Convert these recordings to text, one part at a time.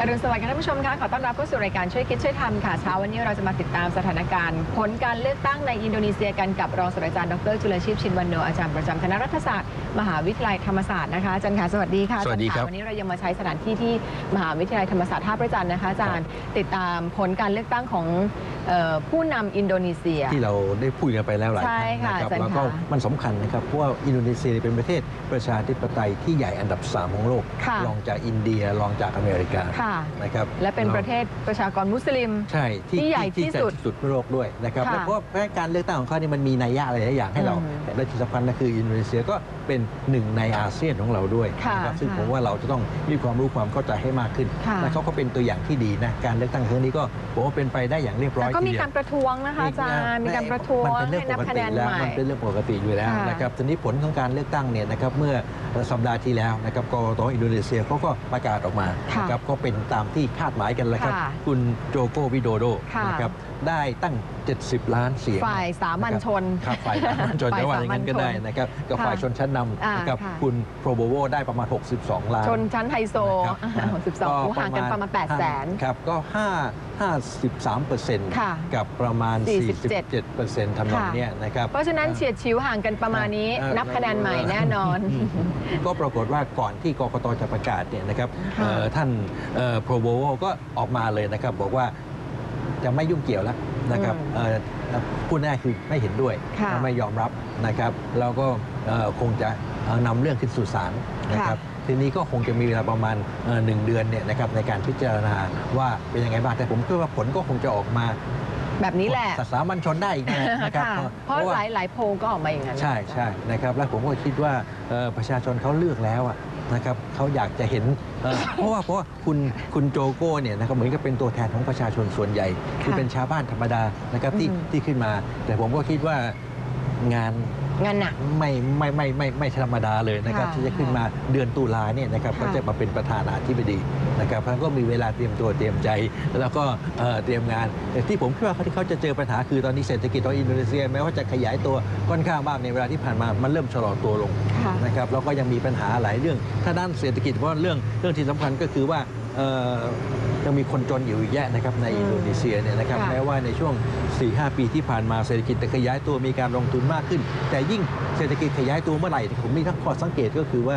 อรุณสวัสดิ์ค่ะท่านผู้ชมคะขอต้อนรับเข้าสู่รายการช่วยคิดช่วยทำค่ะเช้าวันนี้เราจะมาติดตามสถานการณ์ ผลการเลือกตั้งในอินโดนีเซียกันกับรองศาสตราจารย์ดรจุลชีพชินวันโนอาจารย์ประจำคณะรัฐศาสตร์มหาวิทยาลัยธรรมศาสตร์นะคะอาจารย์ค่ะสวัสดีค่ะสวัสดีครับอาจาย์ะวันนี้เรายังมาใช้สถานที่ที่มหาวิทยาลัยธรรมศาสตร์ท่าพระจันทร์นะคะอาจารย์ติดตามผลการเลือกตั้งของเอ่อผู้นำอินโดนีเซีย ที่เราได้พูดกันไปแล้วหลายคใช่รั้งค่ะนะครับอาจารย์แล้วก็ค่ะมันสำคัญนะครับเพราะว่าอินโดนีเซียเป็นประเทศประชาธิปไตยที่ใหญ่อันดับ3ของโลกค่ะรองจากอินเดียรองจากอเมริกาค่ะนะครับและเป็นประเทศประชากรมุสลิม ใช่ที่ใหญ่ที่สุดที่สุดในโลกด้วยนะครับค่ะแล้วเพราะว่าการเลือกตั้งของเขานี่มันมีนัยยะอะไรหลายอย่างให้เราอืมและที่สำคัญก็คืออินโดนีเซียก็เป็นหนึ่งในอาเซียนของเราด้วยค่ะนะครับซึ่งค่ะผมว่าเราจะต้องมีความรู้ความเข้าใจให้มากขึ้นค่ะ และเขาก็เป็นตัวอย่างที่ดีนะการเลือกตั้งครั้งนี้ก็ผมว่าเป็นไปได้อย่างเรียบร้อแต่ยก็ทีมีเดียว การประท้วงนะคะอาจารย์มีการประท้วงมันเป็นเรื่ให้องนับปกคะติแนนแล้ว ใหม่ มันเป็นเรื่องปกติอยู่แล้วค่ะนะครับ ทีนี้ผลของการเลือกตั้งเนี่ยนะครับ เมื่อสัปดาห์ที่แล้วนะครับกกตอินโดนีเซียเขาก็ประกาศออกมา ค่ะนะครับ ก็เป็นตามที่คาดหมายกันแล้วครับ ค่ะ คุณโจโกวิโดโดค่ะนะครับได้ตั้ง 70 ล้านเสียงฝ่ายสามัญชนครับฝ่ายสามัญชนฝ่ายจะว่าอย่างนั้นก็ได้สามัญชนนะครับกับค่ะฝ่ายชนชั้นนอ่าำนะครับค่ะ คุณโปรโบโวได้ประมาณ 62 ล้าน ชนชั้นไฮโซนะครับ62ผู้ห่างกันประมาณ 8 แสน ครับ ก็ 5 53เปอร์เซ็นต์ค่ะกับประมาณ 47 47เปอร์เซ็นต์ทำนองเนี้ยนะครับ เพราะฉะนั้นเฉียดชิวห่างกันประมาณนี้เออนับคะแนนใหม่แน่นอน อืมก็ปรากฏว่าก่อนที่กกตจะประกาศเนี่ยนะครับค่ะเอ่อท่านโปรโบโวก็ออกมาเลยนะครับ บอกว่าจะไม่ยุ่งเกี่ยวแล้วนะครับอืมเอ่อพูดง่ายคือไม่เห็นด้วยค่ะไม่ยอมรับนะครับ แล้วก็เอ่อคงจะเอ่อนำเรื่องขึ้นสู่ศาลนะครับทีนี้ก็คงจะมีเวลาประมาณเอ่อหนึ่งเดือนเนี่ยนะครับในการพิจารณาว่าเป็นยังไงบ้างแต่ผมคิดว่าผลก็คงจะออกมาแบบนี้แหละสามัญชนได้อีกนะนะครับค่ะเพราะหลายหลายๆโพลก็ออกมาอย่างนั้น ใช่ใช่นะครับ แล้วผมก็คิดว่าเอ่อประชาชนเขาเลือกแล้วอะ นะครับเขาอยากจะเห็นเอ่อเพราะว่าเพราะว่าคุณคุณโจโก้เนี่ยนะครับเหมือนกับเป็นตัวแทนของประชาชนส่วนใหญ่คือเป็นชาวบ้านธรรมดานะครับที่อืมที่ขึ้นมา แต่ผมก็คิดว่างาน งานหนัก ไม่ไม่ไม่ไม่ไม่ธรรมดาเลยนะครับค่ะที่จะขึ้นมาเดือนตุลาเนี่ยนะครับค่ะก็จะมาเป็นประธานาธิบดีนะครับเพราะฉะนั้นก็มีเวลาเตรียมตัวเตรียมใจ แล้วก็เอ่อเตรียมงานแต่ที่ผมคิดว่าเขาที่เขาจะเจอปัญหาคือตอนนี้เศรษฐกิจของอินโดนีเซียแม้ว่าจะขยายตัวค่อนข้างมากในเวลาที่ผ่านมามันเริ่มชะลอตัวลง ค่ะ นะครับแล้วก็ยังมีปัญหาหลายเรื่อง ถ้าด้านเศรษฐกิจเพราะเรื่องเรื่องที่สำคัญก็คือว่าเอ่อยังมีคนจนอยู่เยอะแยะนะครับในอืมอินโดนีเซียเนี่ยนะครับค่ะแม้ว่าในช่วง 4-5 ปีที่ผ่านมาเศรษฐกิจจะขยายตัวมีการลงทุนมากขึ้น แต่ยิ่งเศรษฐกิจขยายตัวเมื่อไหร่ผมมีทั้งข้อสังเกตก็คือว่า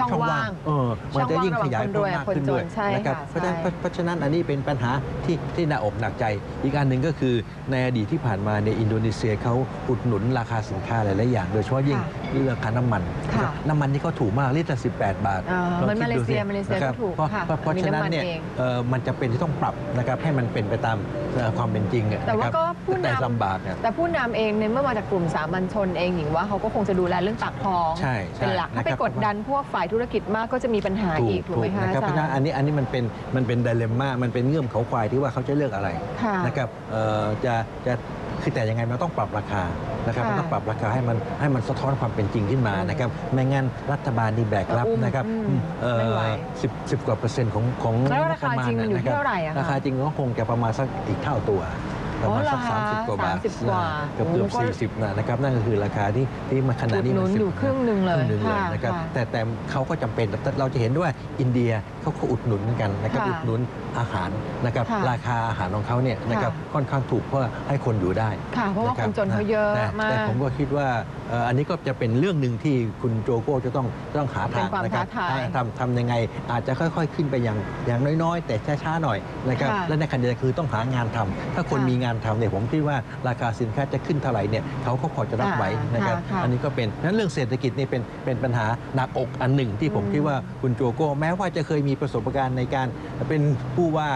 ช่องว่างเออมันจะยิ่งขยายตัวมากขึ้นด้วยช่องว่างระหว่างคนรวยคนจนใช่นะครับค่ะเพราะฉะนั้นใช่เพราะฉะนั้นอันนี้เป็นปัญหาที่ที่น่าอกหนักใจ อีกอันหนึ่งก็คือในอดีตที่ผ่านมาในยอินโดนีเซียเขาอุดหนุนราคาสินค้าหลายๆอย่าง โดยเฉพาะยิ่งค่ะเรื่องราคาน้ำมันค่ะนะครับน้ำมันนี่เขาถูกมากลิตรละ18 บาทอ่าลองเหมือนคิดดูมาเลเซียสิมาเลเซียนะครับก็ถูกเพราะค่ะเพราะเพราะมีฉะนั้นน้ำมันเนี่ยเองเอ่อมันจะเป็นที่ต้องปรับนะครับให้มันเป็นไปตามเอ่อความเป็นจริงอะแต่ว่านะครับก็ผู้นำแต่ลำบากอะแต่ผู้นำเองในเมื่อมาจากกลุ่มสามัญชนเองหญิงว่าเขาก็คงจะดูแลเรื่องปากท้องใช่ใช่เป็นหลักถ้าไปนะครับกดดันพวกฝ่ายธุรกิจมากก็จะมีปัญหาอีกถูกไหมคะนะครับอาเพราะฉะจานั้นอัรนย์นี้อันนี้มันเป็นมันเป็นไดเลม่ามันเป็นเงื่อมเขาควายที่ว่าเขาจะเลือกอะไรค่ะ นะครับเอ่อจะจะคือแต่ยังไงมันต้องปรับราคานะครับค่ะมันต้องปรับราคาให้มันให้มันสะท้อนความเป็นจริงขึ้นมาอืมนะครับไม่งั้นรัฐบาลนี่แบกรับอุ้มนะครับอืมเอ่อไม่ไหวสิบสิบกว่าเปอร์เซ็นต์ของของแล้วราคาจริงมันอยู่ที่ะคบเท่าไหร่อะคะ ราคาจริงก็คงจะประมาณสักอีกเท่าตัว ประมาณสักอ๋อเหรอคะสามสิบกว่าบาท30กว่าเกือบเกือบโอ้ก็สี่สิบนะนะครับนั่นก็คือราคาที่ที่มาขนาดนี้อุดหนุมันนสิบอยู่ครึ่งหนึ่งเลยครึ่งหนึ่งเลยค่ะนะครับค่ะแต่แต่เขาก็จำเป็นแต่เราจะเห็นด้วยอินเดียเขาก็อุดหนุนกันนะครับค่ะอุดหนุนอาหารนะครับค่ะราคาอาหารของเขาเนี่ยนะครับค่ะ ค่อนข้างถูกเพื่อให้คนอยู่ได้ ค่ะ เพราะว่าบคนจนเขาเยอะแต่มาแต่ก ผมก็คิดว่าเอ่ออันนี้ก็จะเป็นเรื่องหนึ่งที่คุณโจโก้จะต้องต้องหาทางเป็นความนะครับท้าทายทำทำยังไงอาจจะค่อย ๆ ขึ้นไปอย่างอย่างน้อย ๆ แต่ช้าๆหน่อยนะครับค่ะและในขณะเดียวกันคือต้องหางานทำถ้าคนค่ะมีงานทำเนี่ยผมคิดว่าราคาสินค้าจะขึ้นเท่าไหร่เนี่ยเขาก็พอจะรับไหวนะครับค่ะค่ะ อันนี้ก็เป็นนั้นเรื่องเศรษฐกิจนี่เป็นเป็นปัญหาหนักอกอันหนึ่งที่ผมอืมคิดว่าคุณโจโก้แม้ว่าจะเคยมีประสบการณ์ในการเป็นผู้ว่า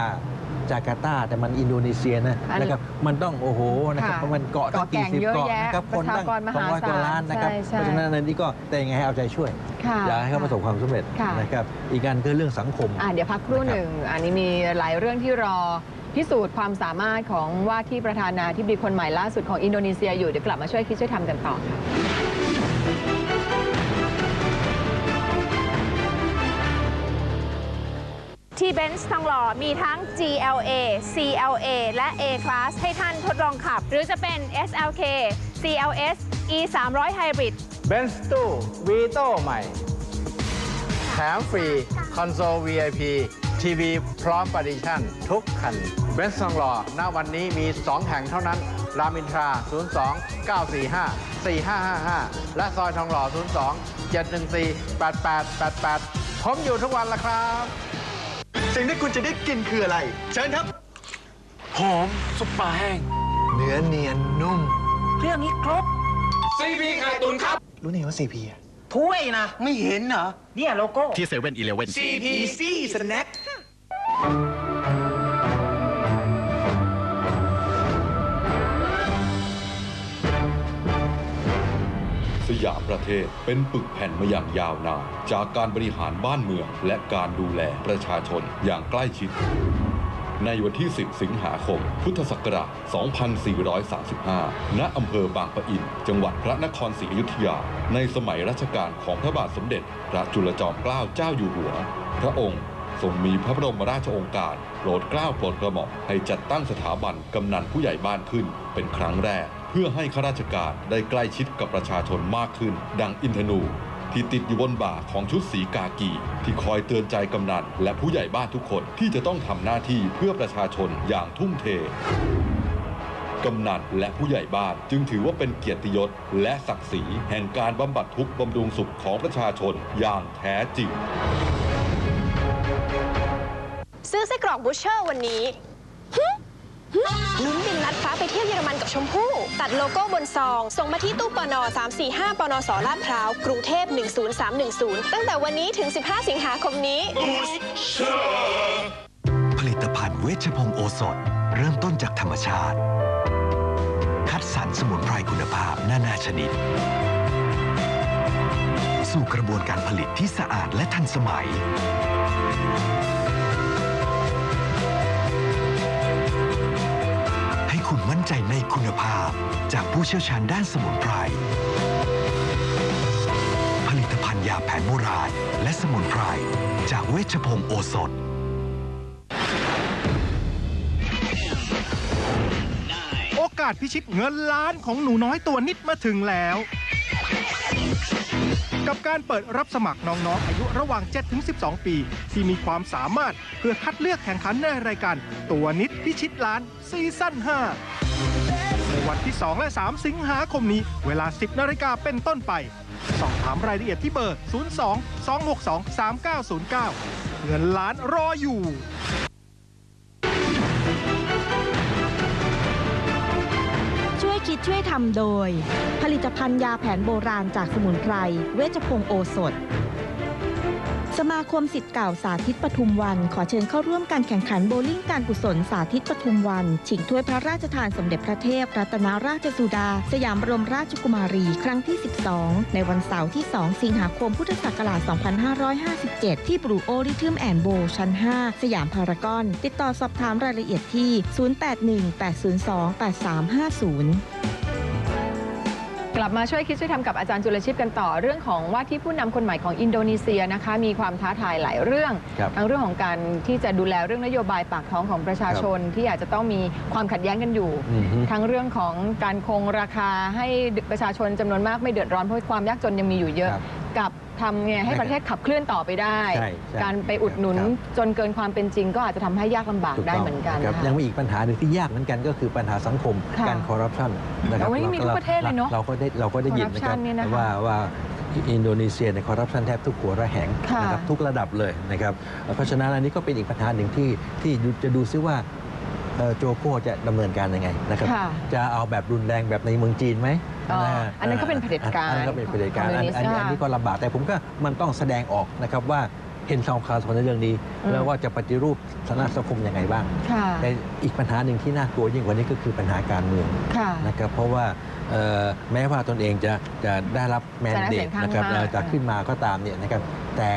จาการ์ตาแต่มันอินโดนีเซียนะอันนะครับมันต้องโอ้โหนะครับค่ะเพราะมันเกาะตั้งเกาะแก่กี่งสิบเยอะเกาะแยะนะครับคนตั้งประชากรมสองหาร้อยกว่าศาลล้านนะครับใช่ใช่ เพราะฉะนั้นอันนี้ก็แต่ยังไงให้เอาใจช่วย ค่ะ อย่าให้เขาประสบความสำเร็จค่ะ นะครับ อีกการคือเรื่องสังคม อะเดี๋ยวพักครู่หนึ่ง อันนี้มีหลายเรื่องที่รอ พิสูจน์ความสามารถของว่าที่ประธานาธิบดีคนใหม่ล่าสุดของอินโดนีเซียอยู่เดี๋ยวกลับมาช่วยคิดช่วยทำกันต่อค่ะทที่เบนซ์ทองหล่อมีทั้ง GLA CLA และ A Class ให้ท่านทดลองขับ หรือจะเป็น SLK CLS E 300 Hybrid เบนซ์ตู้วีโต้ใหม่ แถมฟรี คอนโซล VIP ทีวีพร้อมปฏิชั่น ทุกคันเบนซ์ทองหล่อณวันนี้มี 2 แห่งเท่านั้น รามอินทรา 02 945 4555 และซอยทองหล่อ 02 714 8888 ผมอยู่ทุกวันละครับ สิ่งที่คุณจะได้กินคืออะไร เชิญครับ หอมซุปปลาแห้ง เนื้อเนียนนุ่ม เรื่องนี้ครบ ซีพีไข่ตุนครับ รู้นี่ว่า CP อะถ้วยนะ ไม่เห็นเหรอ เนี่ยโลโก้ ที่เซเว่นอีเลเว่น CPC Snack สยามประเทศเป็นปึกแผ่นมาอย่างยาวนานจากการบริหารบ้านเมือง และการดูแลประชาชนอย่างใกล้ชิด ในวันที่ 10 สิงหาคม พุทธศักราช 2435 ณ อำเภอบางปะอิน จังหวัดพระนครศรีอยุธยา ในสมัยรัชกาลของพระบาทสมเด็จ พระจุลจอมเกล้าเจ้าอยู่หัว พระองค์ ทรงมีพระบรมราชโองการโปรดเกล้าโปรดกระหม่อมให้จัดตั้งสถาบันกำนันผู้ใหญ่บ้านขึ้น เป็นครั้งแรก เพื่อให้ข้าราชการได้ใกล้ชิดกับประชาชนมากขึ้น ดังอินทนูที่ติดอยู่บนบ่าของชุดสีกากี ที่คอยเตือนใจกำนันและผู้ใหญ่บ้านทุกคนที่จะต้องทำหน้าที่เพื่อประชาชนอย่างทุ่มเทกำนันและผู้ใหญ่บ้านจึงถือว่าเป็นเกียรติยศและศักดิ์ศรีแห่งการบำบัดทุกข์บำรุงสุขของประชาชนอย่างแท้จริง ซื้อไส้กรอกบูชเชอร์วันนี้หึหึลุ้นบินลัดฟ้าไปเที่ยวเยอรมันกับชมพู่ตัดโลโก้บนซอง ส่งมาที่ตู้ปน345ปนสลาดพร้าว กรุงเทพ 10310 ตั้งแต่วันนี้ถึง 15 สิงหาคมนี้ ผลิตภัณฑ์เวชพงศ์โอสถ เริ่มต้นจากธรรมชาติ คัดสรรสมุนไพรคุณภาพนานาชนิด สู่กระบวนการผลิตที่สะอาดและทันสมัย ให้คุณมั่นใจในคุณภาพจากผู้เชี่ยวชาญด้านสมุนไพร ผลิตภัณฑ์ยาแผนโบราณและสมุนไพร จากเวชพงศ์โอสถโอกาสพิชิตเงินล้านของหนูน้อยตัวนิดมาถึงแล้ว กับการเปิดรับสมัครน้องๆอายุระหว่าง 7-12 ปี ที่มีความสามารถเพื่อคัดเลือกแข่งขันในรายการ ตัวนิดพิชิตล้านซีซั่น 5 ในวันที่ 2 และ 3 สิงหาคมนี้ เวลา 10 นาฬิกาเป็นต้นไป สอบถามรายละเอียดที่เบอร์ 02 262 3909 เงินล้านรออยู่ ดช่วยทำโดย ผลิตภัณฑ์ยาแผนโบราณจากสมุนไพร เวชพงศ์โอสถ สมาคมสิทธิ์เก่าสาธิตปทุมวัน ขอเชิญเข้าร่วมการแข่งขันโบว์ลิ่งการกุศลสาธิตปทุมวัน ชิงถ้วยพระราชทานสมเด็จพระเทพรัตนราชสุดา สยามบรมราชกุมารีครั้งที่ 12 ในวันเสาร์ที่ 2 สิงหาคมพุทธศักราช 2557 ที่บรูโอริทึมแอนโบชั้น 5 สยามพารากอน ติดต่อสอบถามรายละเอียดที่ 0818028350 กลับมาช่วยคิดช่วยทำกับอาจารย์จุลชิพกันต่อเรื่องของว่าที่ผู้นำคนใหม่ของอินโดนีเซียนะคะมีความท้าทายหลายเรื่อง ครับทั้งเรื่องของการที่จะดูแลเรื่องนโยบายปากท้องของประชาชนที่อาจจะต้องมีความขัดแย้งกันอยู่ อือฮึ ทั้งเรื่องของการคงราคาให้ประชาชนจำนวนมากไม่เดือดร้อนเพราะความยากจนยังมีอยู่เยอะ ครับ กับทำไงให้ประเทศขับเคลื่อนต่อไปได้ ใช่ใช่การไปอุดหนุนครับ จนเกินความเป็นจริง ก็อาจจะททำให้ยากลำบากถูกได้ต้องเหมือนกันครับนะคะยังมีอีกปัญหาหนึ่งที่ยากเหมือนกันก็คือปัญหาสังคมค่ะการคอร์รัปชันนะครับโอ้ยนี่มีทุกประเทศเลยเนอะเราก็ได้เราก็ได้ยินนะครั corruption เนี่ยนะคะว่าว่าอินโดนีเซียในคอร์รัปชันแทบทุกหัวระแหงค่ะนะครับทุกระดับเลยนะครับเพราะฉะนั้นอันนี้ก็เป็นอีกปัญหาหนึ่งที่ที่จะดูซิว่าเอ่อโจโก้จะดำเนินการยังไงนะครับค่ะ จะเอาแบบรุนแรงแบบในเมืองจีนไหม อ๋ออันนั้นก็เป็นเผด็จการอันนั้นก็เป็นเผด็จการของอันคอมมิวนิสต์อันนี้ค่ะอันนี้ก็ลำบากแต่ผมก็มันต้องแสดงออกนะครับว่าเห็นความขาดสนในเรื่องนี้อืมแล้วว่าจะปฏิรูปฐานะสังคมยังไงบ้างค่ะแต่อีกปัญหาหนึ่งที่น่ากลัวยิ่งกว่านี้ก็คือปัญหาการเมืองค่ะนะครับเพราะว่าเอ่อแม้ว่าตนเองจะจะได้รับแมนเดจะได้เสีตยงข้างนะครับมากเอ่อจะขึ้นมาก็ตามเนี่ยนะครับแต่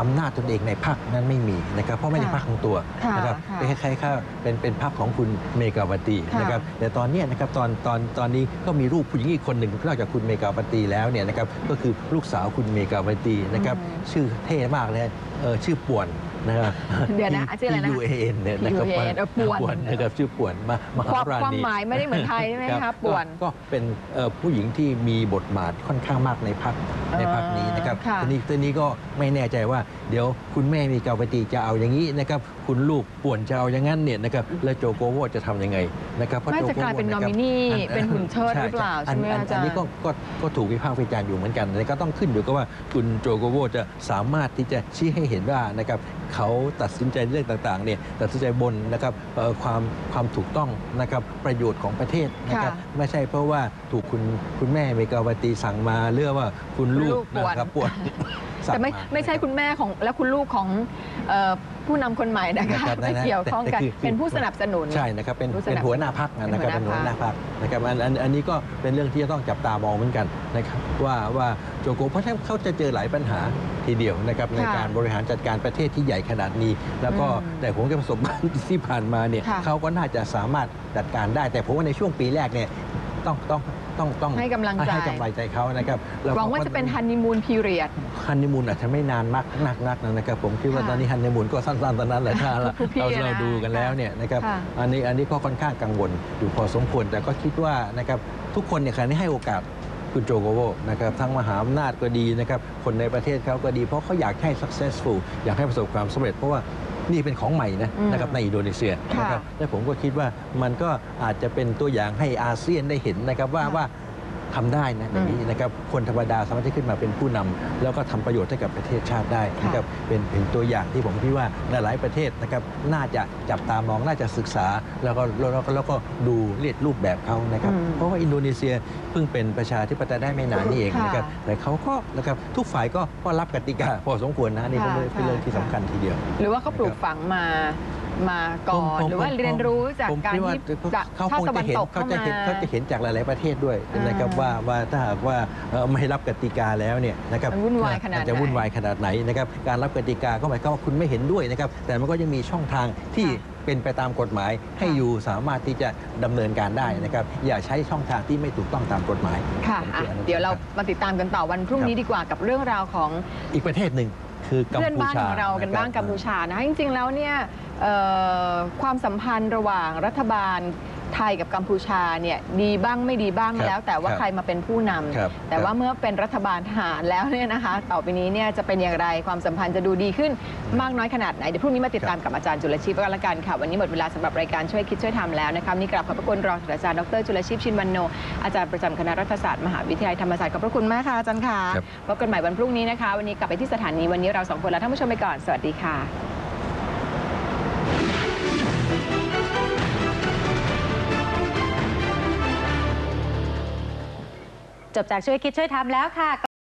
อำนาจตนเองในพรรคนั้นไม่มีนะครับเพราะไม่ได้ค่ะพรรคของตัวค่ะนะครับค่ะเป็นคล้ายๆค่าเป็นเป็นพรรคของคุณเมกาวตีค่ะนะครับแต่ตอนเนี้ยนะครับตอนตอนตอนนี้ก็มีรูปผู้หญิงอีกคนหนึ่งนอกจากคุณเมกาวตีแล้วเนี่ยนะครับก็คือลูกสาวคุณเมกาวตีนะครับอืมชื่อเท่มากเลยเออชื่อป่วน นะครับเดี๋ยวนะชื่ออะไรนะ P U A N เนี่ยนะครับ PUAN เออป่วนนะครับชื่อป่วนมามหาความราความณี หมายไม่ได้เหมือนไทยใช่ไหมรัคะบป่วนก็ก็เป็นเอ่อผู้หญิงที่มีบทบาทค่อนข้างมากในพักในพักนี้นะครับค่ะทีนี้ทีนี้ก็ไม่แน่ใจว่า เดี๋ยวคุณแม่มีเกาปฏิจะเอาอย่างนี้นะครับคุณลูกป่วนจะเอาอย่างนั้นเนี่ยนะครับแล้วโจโกโวจะทำยังไงนะครับเพราะไม่โจจะโกโวกลายเป็นะนอครับมินีอัเป็นหุ่นเชิดหรือเปล่าใช่ไหมอันอาจารอันย์นี้ก็ก็ก็ถูกวิพากษ์วิจารณ์อยู่เหมือนกันแต่ก็ต้องขึ้นอยู่กับว่าคุณโจโกโวจะสามารถที่จะชี้ให้เห็นว่านะครับเขาตัดสินใจเรื่องต่างๆเนี่ยตัดสินใจบนนะครับเอ่อความความถูกต้องนะครับประโยชน์ของประเทศนะครับค่ะไม่ใช่เพราะว่าถูกคุณคุณแม่เมกาวตีสั่งมาเรื่องว่าคุณลูกลูกป่วน นะครับป่วนสั่งแต่ไม่า ไม่ใช่นะครับคุณแม่ของและคุณลูกของเอ่อ ผู้นำคนใหม่นะคะนะครับไม่เกี่ยวข้องกันแต่แต่คือ เป็นผู้สนับสนุน ใช่นะครับเป็นผู้สนับเป็นหัวหน้าพักนะครับเป็เป็นนหัหัววหหน้าน้าพรพัรคกนะครับอันอันอันนี้ก็เป็นเรื่องที่จะต้องจับตามองเหมือนกันนะครับว่าว่าโจโกเพราะฉะนั้นเขาจะเจอหลายปัญหาทีเดียวนะครับในค่ะการบริหารจัดการประเทศที่ใหญ่ขนาดนี้ แล้วก็อืมแต่ผมก็ประสบการณ์ที่ผ่านมาเนี่ยค่ะเขาก็น่าจะสามารถจัดการได้ แต่ผมว่าในช่วงปีแรกเนี่ย ต้องต้องต้องต้องให้กำลังใจ ให้กำลังใจเขานะครับแล้หวังว่าจะเป็นฮันนีมูนพีเรียด ฮันนีมูนอาจจะไม่นานมากนักนักนะครับ ผมคิดว่าค่ะตอนนี้ฮันนีมูนก็สั้นๆตอนนั้นแหละถ้าเราทุกพี่เรานะเราดูกันแล้วเนี่ยนะครับค่ะอันนี้อันนี้ก็ค่อนข้างกังวลอยู่พอสมควร แต่ก็คิดว่านะครับทุกคนเนี่ยคราวนี้ให้โอกาสคุณโจโกโวนะครับทั้งมหาอำนาจก็ดีนะครับคนในประเทศเขาก็ดี เพราะเขาอยากให้ successful อยากให้ประสบความสำเร็จ เพราะว่า นี่เป็นของใหม่นะอืมนะครับในอินโดนีเซียค่ะนะครับและผมก็คิดว่ามันก็อาจจะเป็นตัวอย่างให้อาเซียนได้เห็นนะครับว่าค่ะว่า ทำได้นะอย่างนี้นะครับคนธรรมดาสามารถที่ขึ้นมาเป็นผู้นำแล้วก็ทำประโยชน์ให้กับประเทศชาติได้นะครับเป็นเป็นตัวอย่างที่ผมคิดว่าหลายๆประเทศนะครับน่าจะจับตามองน่าจะศึกษาแล้วก็แล้วก็แล้วก็ดูเรียดรูปแบบเขานะครับอืมเพราะว่าอินโดนีเซียเพิ่งเป็นประชาธิปไตยได้ไม่นานนี่เองค่ะนะครับแต่เขาก็นะครับทุกฝ่ายก็ก็รับกติกาพอสมควรนะนี่ค่ะเป็นเป็นเรื่องที่ค่ะสำคัญทีเดียว หรือว่าเขาปลูกฝังมามาก่อนผมผมหรือว่าผมเรียนรู้จากผมการคิดว่ที่จากเขาชาคติงตะวัจะนเห็นตกเขาเข้าจะมาเห็นเขาจะเห็นจากหลาย ๆประเทศด้วยอ่านนะครับว่าว่าถ้าหากว่าเอ่อไม่รับกติกาแล้วเนี่ยนะครับมันวุ่นวายขนาดไหนมัจะวุ่นวายขนาดไหนนะครับการรับกติกาก็หมายความว่าคุณไม่เห็นด้วยนะครับแต่มันก็ยังมีช่องทางที่ค่ะเป็นไปตามกฎหมายให้อยู่สามารถที่จะดำเนินการได้นะครับ อย่าใช้ช่องทางที่ไม่ถูกต้องตามกฎหมายค่ะผมอะคิดอันนั้นเดี๋ยวเรามาติดตามกันต่อวันพรุ่งนี้ครับดีกว่ากับเรื่องราวของอีกประเทศหนึ่งคือกัมเพื่อนพูบ้านชาของเรากันบ้างะคกัมพูชานะคะจริงๆแล้วเนี่ยเอ่อความสัมพันธ์ระหว่างรัฐบาล ไทยกับกัมพูชาเนี่ยดีบ้างไม่ดีบ้างครับแล้ว แต่ว่าครับใครมาเป็นผู้นำครับแต่ว่าเมื่อเป็นรัฐบาลทหารแล้วเนี่ยนะคะ ต่อไปนี้เนี่ยจะเป็นอย่างไรความสัมพันธ์จะดูดีขึ้นมากน้อยขนาดไหนเดี๋ยวพรุ่งนี้มาติดตามกับอาจารย์จุลชีพก็แล้วกันค่ะวันนี้หมดเวลาสำหรับรายการช่วยคิดช่วยทำแล้วนะคะวันนี่กราบขอบพระคุณรองศาสตราจารย์ดรจุลชีพชินวันโนอาจารย์ประจำคณะรัฐศาสตร์มหาวิทยาลัยธรรมศาสตร์ขอบพระคุณมากค่ะอาจารย์ค่ะครับ พบกันใหม่วันพรุ่งนี้นะคะ วันนี้กลับไปที่สถานีวันนี้เราสองคนและท่านผู้ชมไปก่อนสวัสดีค่ะ จบจากช่วยคิดช่วยทำแล้วค่ะ